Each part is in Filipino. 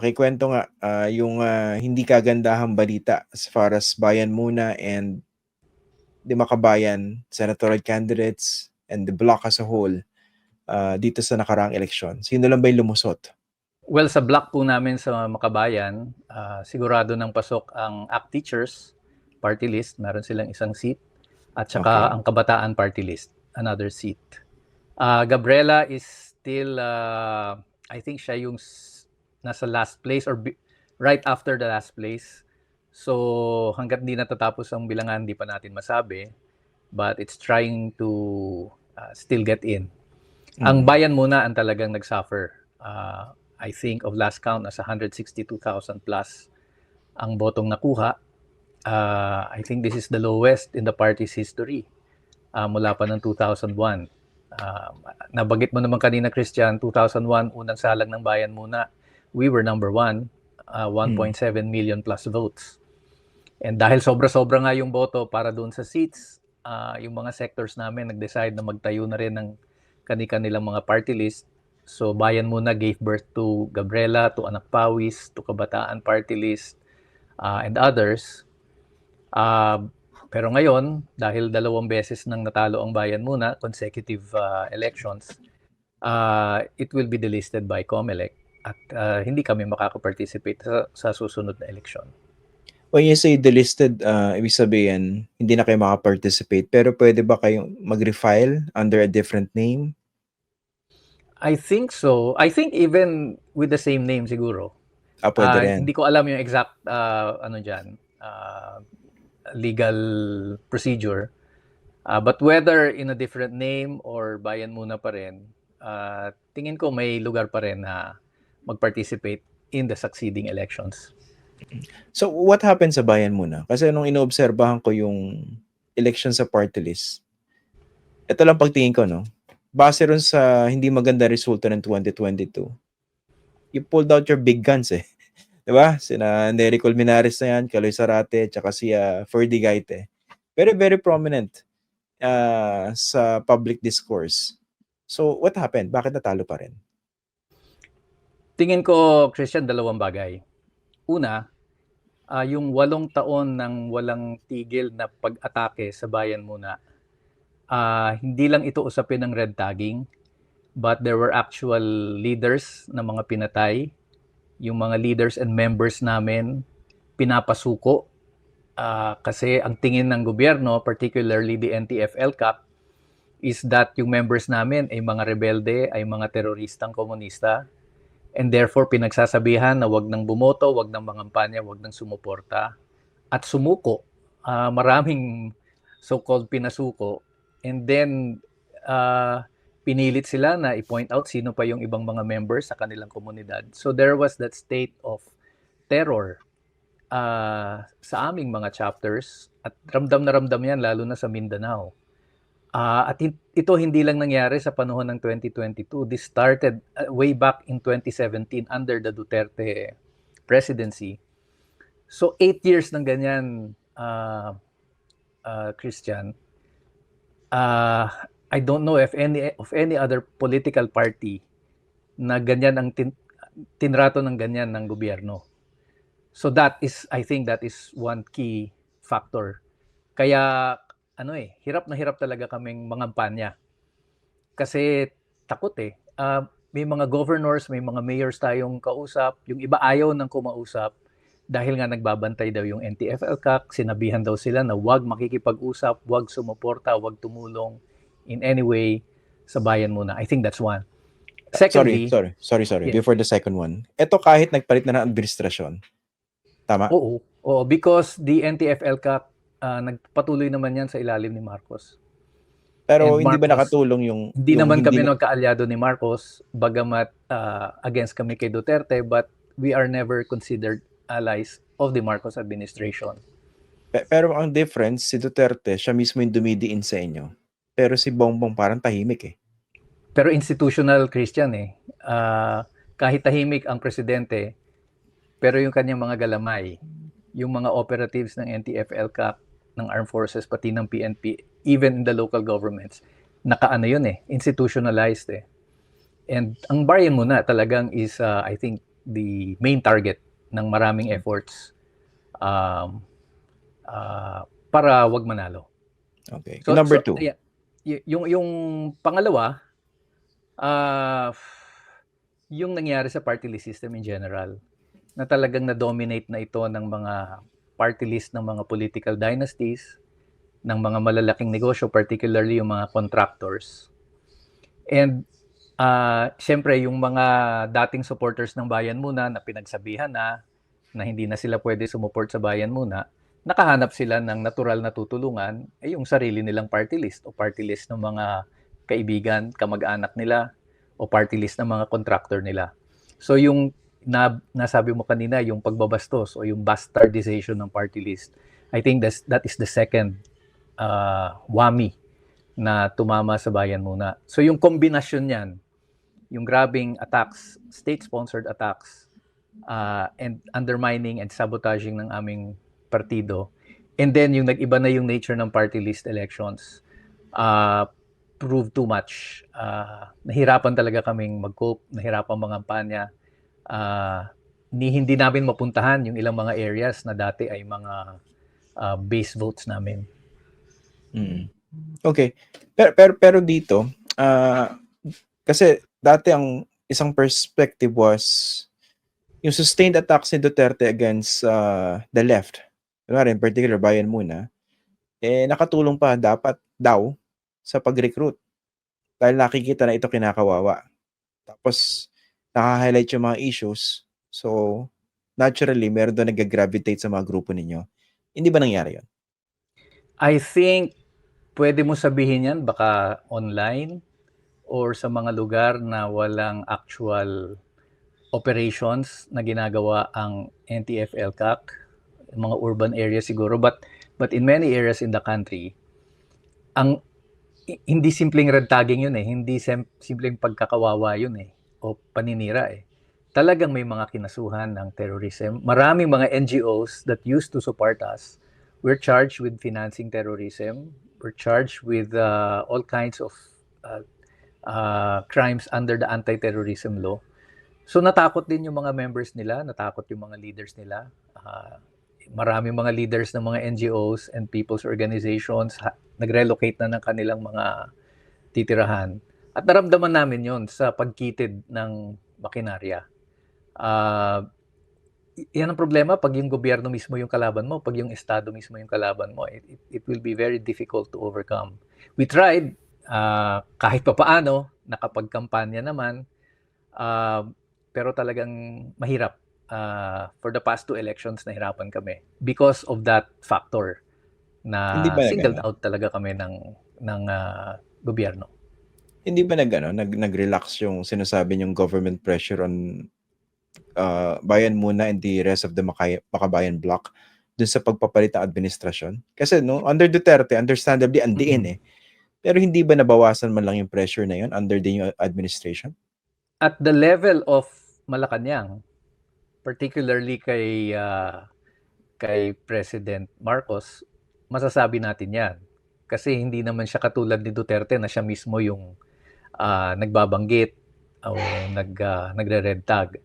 pakikwento nga ah, yung ah, hindi kagandahang balita as far as Bayan Muna and the Makabayan senatorial candidates and the bloc as a whole ah, dito sa nakaraang eleksyon. Sino lang ba yung lumusot? Well, sa block po namin sa Makabayan, ah, sigurado ng pasok ang ACT Teachers party list, meron silang isang seat, at saka Okay. ang Kabataan party list, another seat. Ah, Gabriela is still, ah, I think siya yung nasa last place or right after the last place. So hanggat di natatapos ang bilangan, di pa natin masabi. But it's trying to ah, still get in. Ang Mm. bayan muna ang talagang nag-suffer. Ah, I think of last count, nasa 162,000 plus ang botong nakuha. Ah, I think this is the lowest in the party's history ah, mula pa ng 2001. Ah, nabagit mo naman kanina, Christian, 2001, unang salang ng bayan muna. We were number one, ah, 1.7 million plus votes. And dahil sobra-sobra nga yung boto para doon sa seats, ah, yung mga sectors namin nag-decide na magtayo na rin ng kani-kanilang mga party list. So Bayan Muna gave birth to Gabriela, to Anak Pawis, to Kabataan Party List, ah, and others. Ah, pero ngayon, dahil dalawang beses nang natalo ang Bayan Muna, consecutive ah, elections, ah, it will be delisted by COMELEC at ah, hindi kami makaka-participate sa, sa susunod na eleksyon. When you say delisted, ah, ibig sabihin, hindi na kayo makaparticipate. Pero pwede ba kayong mag-refile under a different name? I think so. I think even with the same name siguro. Ah, pwede Ah, rin. hindi ko alam yung exact ah, ano diyan legal procedure. Ah, but whether in a different name or bayan muna pa rin, ah, tingin ko may lugar pa rin na mag-participate in the succeeding elections. So, what happened sa bayan muna? Kasi nung inoobserbahan ko yung election sa party list, ito lang pagtingin ko, no? Base ron sa hindi maganda resulta ng 2022, you pulled out your big guns, eh. 'Di ba? Sina Nery Colmenares na yan, Kaloy Sarate, tsaka si uh, Ferdy Gaite. Very, very prominent ah, sa public discourse. So, what happened? Bakit natalo pa rin? Tingin ko, Christian, dalawang bagay. Una, ah, yung walong taon ng walang tigil na pag-atake sa bayan muna, ah, hindi lang ito usapin ng red tagging, but there were actual leaders na mga pinatay. Yung mga leaders and members namin, pinapasuko. Ah, kasi ang tingin ng gobyerno, particularly the NTF-ELCAC, is that yung members namin ay mga rebelde, ay mga teroristang komunista, and therefore pinagsasabihan na wag nang bumoto, wag nang mangampanya, wag nang sumuporta at sumuko. Ah, maraming so-called pinasuko and then ah, pinilit sila na i-point out sino pa yung ibang mga members sa kanilang komunidad. So there was that state of terror ah, sa aming mga chapters at ramdam na ramdam yan lalo na sa Mindanao. Ah, at ito hindi lang nangyari sa panahon ng 2022. This started uh, way back in 2017 under the Duterte presidency. So eight years ng ganyan, uh, uh, Christian. Uh, I don't know if any of any other political party na ganyan ang tin, tinrato ng ganyan ng gobyerno. So that is, I think that is one key factor. Kaya ano eh, hirap na hirap talaga kaming mangampanya. Kasi takot eh. Ah, may mga governors, may mga mayors tayong kausap. Yung iba ayaw nang kumausap dahil nga nagbabantay daw yung NTF-ELCAC. Sinabihan daw sila na wag makikipag-usap, wag sumuporta, wag tumulong in any way sa bayan muna. I think that's one. Secondly, sorry, sorry, sorry, sorry. Yeah. Before the second one. Ito kahit nagpalit na ng administrasyon. Tama? oo, oo, because the NTF-ELCAC, ah, nagpatuloy naman yan sa ilalim ni Marcos. Pero And hindi ba Marcos, nakatulong yung... Hindi yung naman kami na- magkaalyado ni Marcos, bagamat ah, against kami kay Duterte, but we are never considered allies of the Marcos administration. Pe- Pero ang difference, si Duterte, siya mismo yung dumidiin sa inyo. Pero si Bongbong parang tahimik eh. Pero institutional Christian eh. Ah, kahit tahimik ang presidente, pero yung kanyang mga galamay, yung mga operatives ng NTF-ELCAC, ng Armed Forces, pati ng PNP, even in the local governments, nakaano yun eh, institutionalized eh. And ang bayan muna talagang is, uh, I think, the main target ng maraming efforts um, ah, para wag manalo. Okay. So, Number so, two. yeah, yung yung pangalawa ah yung nangyari sa party list system in general na talagang na-dominate na ito ng mga party list ng mga political dynasties ng mga malalaking negosyo particularly yung mga contractors and ah syempre yung mga dating supporters ng bayan muna na pinagsabihan na na hindi na sila pwede sumuport sa bayan muna nakahanap sila ng natural na tutulungan ay yung sarili nilang party list o party list ng mga kaibigan, kamag-anak nila o party list ng mga contractor nila. So yung na, nasabi mo kanina, yung pagbabastos o yung bastardization ng party list, I think that's, that is the second uh, whammy na tumama sa bayan muna. So yung kombinasyon niyan, yung grabing attacks, state-sponsored attacks, uh, and undermining and sabotaging ng aming partido. And then yung nag-iba na yung nature ng party list elections uh, proved too much. Uh, nahirapan talaga kaming mag-cope, nahirapan mga kampanya. Uh, ni hindi namin mapuntahan yung ilang mga areas na dati ay mga uh, base votes namin. Mm. Okay. Pero pero pero dito, ah kasi dati ang isang perspective was yung sustained attacks ni Duterte against uh, the left. Kunwari, in particular, bayan muna, eh nakatulong pa dapat daw sa pag-recruit. Dahil nakikita na ito kinakawawa. Tapos, naka-highlight yung mga issues. So, naturally, meron doon nag-gravitate sa mga grupo ninyo. Hindi ba nangyari yun? I think pwede mo sabihin yan baka online or sa mga lugar na walang actual operations na ginagawa ang NTF-ELCAC, mga urban areas siguro but but in many areas in the country ang hindi simpleng red tagging yun eh, hindi simpleng pagkakawawa yun eh o paninira eh. Talagang may mga kinasuhan ng terrorism. Maraming mga NGOs that used to support us we're charged with financing terrorism. We're charged with uh, all kinds of uh, uh, crimes under the anti-terrorism law. So natakot din yung mga members nila, natakot yung mga leaders nila. Uh, maraming mga leaders ng mga NGOs and people's organizations ha- nag-relocate na ng kanilang mga titirahan. At naramdaman namin yon sa pagkitid ng makinarya. Uh, yan ang problema pag yung gobyerno mismo yung kalaban mo, pag yung estado mismo yung kalaban mo, it, it, it will be very difficult to overcome. We tried, uh, kahit pa paano, nakapagkampanya naman, uh, pero talagang mahirap. Uh, for the past two elections, nahirapan kami because of that factor na singled out talaga kami ng, ng uh, gobyerno. Hindi ba nag, ano, nag, nag-relax yung sinasabi yung government pressure on uh, bayan muna and the rest of the Makay- Makabayan bloc dun sa pagpapalit ng administrasyon? Kasi no, under Duterte, understandably, andiin eh. Pero hindi ba nabawasan man lang yung pressure na yun under the new administration? At the level of Malacanang, particularly kay uh, kay President Marcos, masasabi natin 'yan. Kasi hindi naman siya katulad ni Duterte na siya mismo yung uh, nagbabanggit o nag uh, nagre-red tag.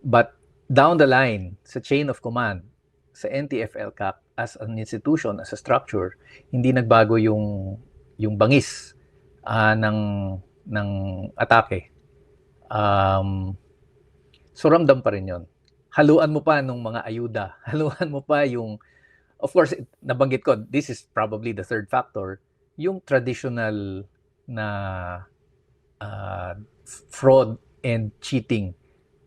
But down the line sa chain of command sa NTF-ELCAC as an institution, as a structure, hindi nagbago yung yung bangis uh, ng ng atake. Um, so pa rin 'yon. Haluan mo pa nung mga ayuda. Haluan mo pa yung of course nabanggit ko this is probably the third factor yung traditional na uh, fraud and cheating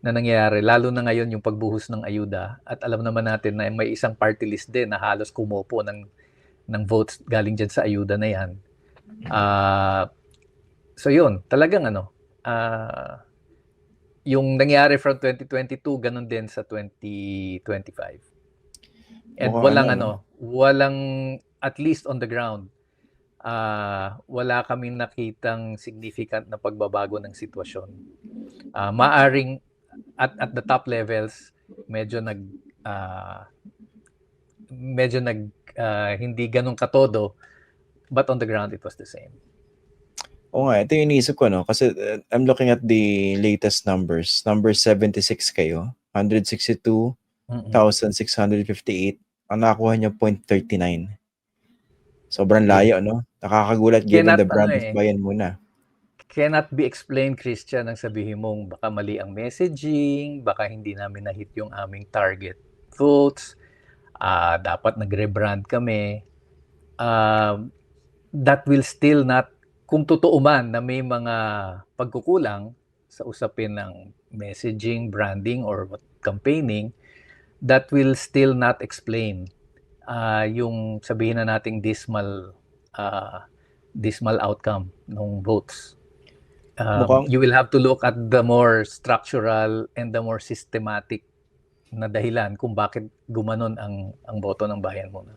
na nangyayari lalo na ngayon yung pagbuhos ng ayuda at alam naman natin na may isang party list din na halos kumopo ng ng votes galing diyan sa ayuda na yan. Uh, so yun, talagang ano, uh, yung nangyari from 2022 ganun din sa 2025. And Mukhang walang ano, ano, walang at least on the ground ah wala kaming nakitang significant na pagbabago ng sitwasyon. Ah maaring at at the top levels medyo nag ah, medyo nag ah, hindi ganun katodo but on the ground it was the same. Oo nga, ito yung iniisip ko, no? Kasi uh, I'm looking at the latest numbers. Number 76 kayo. 162,658. Mm. Ang nakakuha niya 0.39. Sobrang layo, no? Nakakagulat given Cannot, the brand ano of eh. bayan muna. Cannot be explained, Christian, ang sabihin mong baka mali ang messaging, baka hindi namin na-hit yung aming target votes, ah dapat nag-rebrand kami. Um, that will still not, kung totoo man na may mga pagkukulang sa usapin ng messaging, branding, or campaigning, that will still not explain ah yung sabihin na nating dismal ah, dismal outcome ng votes. Um, Mukhang- you will have to look at the more structural and the more systematic na dahilan kung bakit gumanon ang ang boto ng bayan muna.